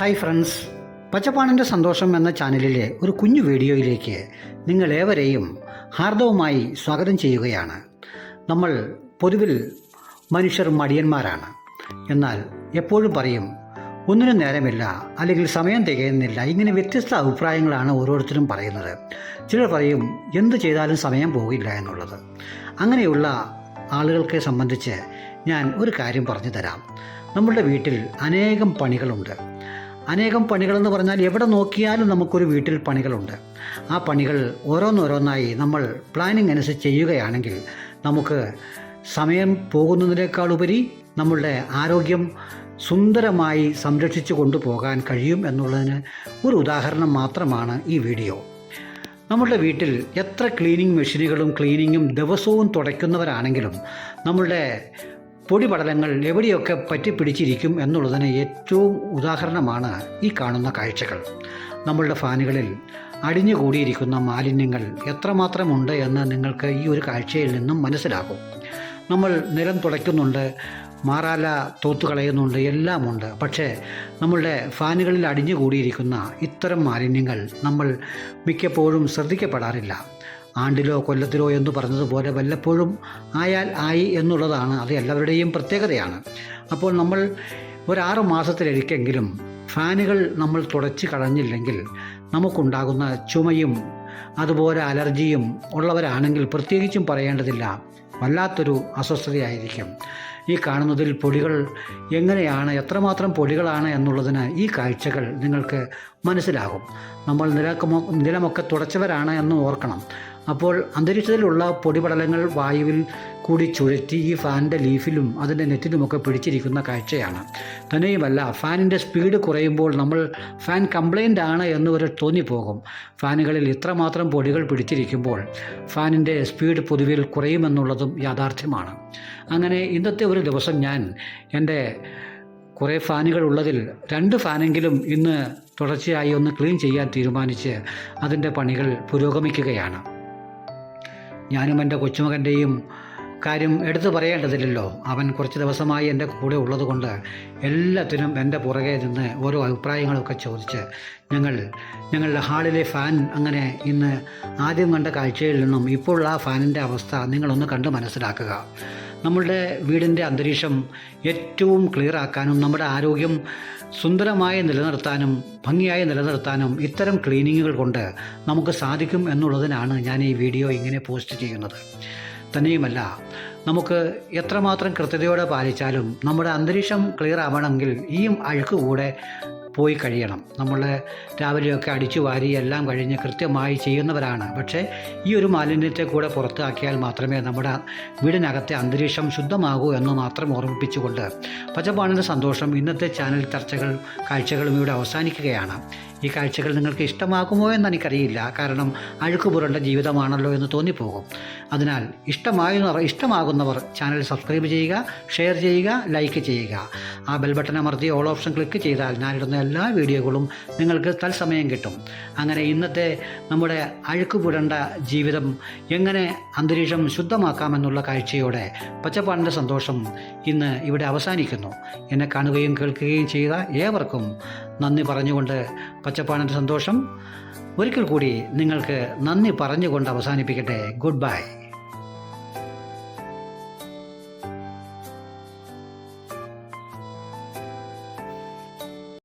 Hi friends. പച്ചപ്പാണിന്റെ സന്തോഷം എന്ന ചാനലിലെ ഒരു കുഞ്ഞു വീഡിയോയിലേക്ക് നിങ്ങളേവരെയും ഹാർദവുമായി സ്വാഗതം ചെയ്യുകയാണ്. നമ്മൾ പൊതുവിൽ മനുഷ്യർ മടിയന്മാരാണ്. എന്നാൽ എപ്പോഴും പറയും ഒന്നിനും നേരമില്ല അല്ലെങ്കിൽ സമയം തികയുന്നില്ല. ഇങ്ങനെ വ്യത്യസ്ത അഭിപ്രായങ്ങളാണ് ഓരോരുത്തരും പറയുന്നത്. ചിലർ പറയും എന്ത് ചെയ്താലും സമയം പോകില്ല എന്നുള്ളത്. അങ്ങനെയുള്ള ആളുകൾക്ക് സംബന്ധിച്ച് ഞാൻ ഒരു കാര്യം പറഞ്ഞു തരാം. നമ്മളുടെ വീട്ടിൽ അനേകം പണികളുണ്ട്. അനേകം പണികളെന്ന് പറഞ്ഞാൽ എവിടെ നോക്കിയാലും നമുക്കൊരു വീട്ടിൽ പണികളുണ്ട്. ആ പണികൾ ഓരോന്നോരോന്നായി നമ്മൾ പ്ലാനിങ് അനുസരിച്ച് ചെയ്യുകയാണെങ്കിൽ നമുക്ക് സമയം പോകുന്നതിനേക്കാൾ ഉപരി നമ്മളുടെ ആരോഗ്യം സുന്ദരമായി സംരക്ഷിച്ചു കൊണ്ടുപോകാൻ കഴിയും എന്നുള്ളതിന് ഒരു ഉദാഹരണം മാത്രമാണ് ഈ വീഡിയോ. നമ്മളുടെ വീട്ടിൽ എത്ര ക്ലീനിങ് മെഷീനുകളും ക്ലീനിങ്ങും ദിവസവും തുടയ്ക്കുന്നവരാണെങ്കിലും നമ്മളുടെ പൊടിപടലങ്ങൾ എവിടെയൊക്കെ പറ്റിപ്പിടിച്ചിരിക്കും എന്നുള്ളതിന് ഏറ്റവും ഉദാഹരണമാണ് ഈ കാണുന്ന കാഴ്ചകൾ. നമ്മളുടെ ഫാനുകളിൽ അടിഞ്ഞുകൂടിയിരിക്കുന്ന മാലിന്യങ്ങൾ എത്രമാത്രമുണ്ട് എന്ന് നിങ്ങൾക്ക് ഈ ഒരു കാഴ്ചയിൽ നിന്നും മനസ്സിലാകും. നമ്മൾ നിലം തുടയ്ക്കുന്നുണ്ട് മാറാല തോത്തു കളയുന്നുണ്ട് എല്ലാമുണ്ട്. പക്ഷേ നമ്മളുടെ ഫാനുകളിൽ അടിഞ്ഞുകൂടിയിരിക്കുന്ന ഇത്തരം മാലിന്യങ്ങൾ നമ്മൾ മിക്കപ്പോഴും ശ്രദ്ധിക്കപ്പെടാറില്ല. ആണ്ടിലോ കൊല്ലത്തിലോ എന്ന് പറഞ്ഞതുപോലെ വല്ലപ്പോഴും ആയാൽ ആയി എന്നുള്ളതാണ്. അത് എല്ലാവരുടെയും പ്രത്യേകതയാണ്. അപ്പോൾ നമ്മൾ ഒരാറ് മാസത്തിലൊരിക്കെങ്കിലും ഫാനുകൾ നമ്മൾ തുടച്ച് കളഞ്ഞില്ലെങ്കിൽ നമുക്കുണ്ടാകുന്ന ചുമയും അതുപോലെ അലർജിയും ഉള്ളവരാണെങ്കിൽ പ്രത്യേകിച്ചും പറയേണ്ടതില്ല. വല്ലാത്തൊരു അസ്വസ്ഥതയായിരിക്കും. ഈ കാണുന്നതിൽ പൊടികൾ എങ്ങനെയാണ് എത്രമാത്രം പൊടികളാണ് എന്നുള്ളതിന് ഈ കാഴ്ചകൾ നിങ്ങൾക്ക് മനസ്സിലാകും. നമ്മൾ നിലക്കമൊ നിലമൊക്കെ തുടച്ചവരാണ് എന്ന് ഓർക്കണം. അപ്പോൾ അന്തരീക്ഷത്തിലുള്ള പൊടിപടലങ്ങൾ വായുവിൽ കൂടി ചുഴറ്റി ഈ ഫാനിന്റെ ലീഫിലും അതിന്റെ നെറ്റിലുമൊക്കെ പിടിച്ചിരിക്കുന്ന കാഴ്ചയാണ്. തന്നെയുമല്ല ഫാനിന്റെ സ്പീഡ് കുറയുമ്പോൾ നമ്മൾ ഫാൻ കംപ്ലൈന്റ് ആണ് എന്ന് വരെ തോന്നിപ്പോകും. ഫാനുകളിൽ ഇത്രമാത്രം പൊടികൾ പിടിച്ചിരിക്കുമ്പോൾ ഫാനിന്റെ സ്പീഡ് പൊതുവിൽ കുറയുമെന്നുള്ളതും യാഥാർത്ഥ്യമാണ്. അങ്ങനെ ഇന്നത്തെ ഒരു ദിവസം ഞാൻ എന്റെ കുറേ ഫാനുകൾ ഉള്ളതിൽ രണ്ട് ഫാനെങ്കിലും ഇന്ന് തുടർച്ചയായി ഒന്ന് ക്ലീൻ ചെയ്യാൻ തീരുമാനിച്ച് അതിന്റെ പണികൾ പുരോഗമിക്കുകയാണ്. ഞാനും എന്റെ കൊച്ചുമകന്റെയും കാര്യം എടുത്തു പറയേണ്ടതില്ലല്ലോ. അവൻ കുറച്ച് ദിവസമായി എന്റെ കൂടെ ഉള്ളതുകൊണ്ട് എല്ലാത്തിനും എന്റെ പുറകെ നിന്ന് ഓരോ അഭിപ്രായങ്ങളൊക്കെ ചോദിച്ച് ഞങ്ങൾ ഞങ്ങളുടെ ഹാളിലെ ഫാൻ അങ്ങനെ ഇന്ന് ആദ്യം കണ്ട കാഴ്ചയിൽ നിന്നും ഇപ്പോൾ ആ ഫാനിന്റെ അവസ്ഥ നിങ്ങളൊന്ന് കണ്ട് മനസ്സിലാക്കുക. നമ്മളുടെ വീടിന്റെ അന്തരീക്ഷം ഏറ്റവും ക്ലിയർ ആക്കാനും നമ്മുടെ ആരോഗ്യം സുന്ദരമായി നിലനിർത്താനും ഭംഗിയായി നിലനിർത്താനും ഇത്തരം ക്ലീനിങ്ങുകൾ കൊണ്ട് നമുക്ക് സാധിക്കും എന്നുള്ളതിനാണ് ഞാൻ ഈ വീഡിയോ ഇങ്ങനെ പോസ്റ്റ് ചെയ്യുന്നത്. തന്നെയുമല്ല. നമുക്ക് എത്രമാത്രം കൃത്യതയോടെ പാലിച്ചാലും നമ്മുടെ അന്തരീക്ഷം ക്ലിയർ ആവണമെങ്കിൽ ഈ അഴുക്ക് കൂടെ പോയി കഴിയണം. നമ്മൾ രാവിലെയൊക്കെ അടിച്ചു വാരി എല്ലാം കഴിഞ്ഞ് കൃത്യമായി ചെയ്യുന്നവരാണ്. പക്ഷേ ഈ ഒരു മാലിന്യത്തെ കൂടെ പുറത്താക്കിയാൽ മാത്രമേ നമ്മുടെ വീടിനകത്തെ അന്തരീക്ഷം ശുദ്ധമാകൂ എന്ന് മാത്രം ഓർമ്മിപ്പിച്ചുകൊണ്ട് പച്ചപ്പാണിന്റെ സന്തോഷം ഇന്നത്തെ ചാനൽ ചർച്ചകൾ കാഴ്ചകളും ഇവിടെ അവസാനിക്കുകയാണ്. ഈ കാഴ്ചകൾ നിങ്ങൾക്ക് ഇഷ്ടമാകുമോ എന്ന് എനിക്കറിയില്ല കാരണം അഴുക്കുപുരണ്ട ജീവിതമാണല്ലോ എന്ന് തോന്നിപ്പോകും. അതിനാൽ ഇഷ്ടമായുന്നവർ ഇഷ്ടമാകുന്നവർ ചാനൽ സബ്സ്ക്രൈബ് ചെയ്യുക ഷെയർ ചെയ്യുക ലൈക്ക് ചെയ്യുക. ആ ബെൽ ബട്ടൺ അമർത്തി ഓൾ ഓപ്ഷൻ ക്ലിക്ക് ചെയ്താൽ ഞാനിടുന്ന എല്ലാ വീഡിയോകളും നിങ്ങൾക്ക് തത്സമയം കിട്ടും. അങ്ങനെ ഇന്നത്തെ നമ്മുടെ അഴുക്കുപുരണ്ട ജീവിതം എങ്ങനെ അന്തരീക്ഷം ശുദ്ധമാക്കാമെന്നുള്ള കാഴ്ചയോടെ പച്ചപ്പാടിന്റെ സന്തോഷം ഇന്ന് ഇവിടെ അവസാനിക്കുന്നു. എന്നെ കാണുകയും കേൾക്കുകയും ചെയ്ത ഏവർക്കും നന്ദി പറഞ്ഞുകൊണ്ട് പച്ചപ്പാനന്റെ സന്തോഷം. ഒരിക്കൽ കൂടി നിങ്ങൾക്ക് നന്ദി പറഞ്ഞുകൊണ്ട് അവസാനിപ്പിക്കട്ടെ. Good bye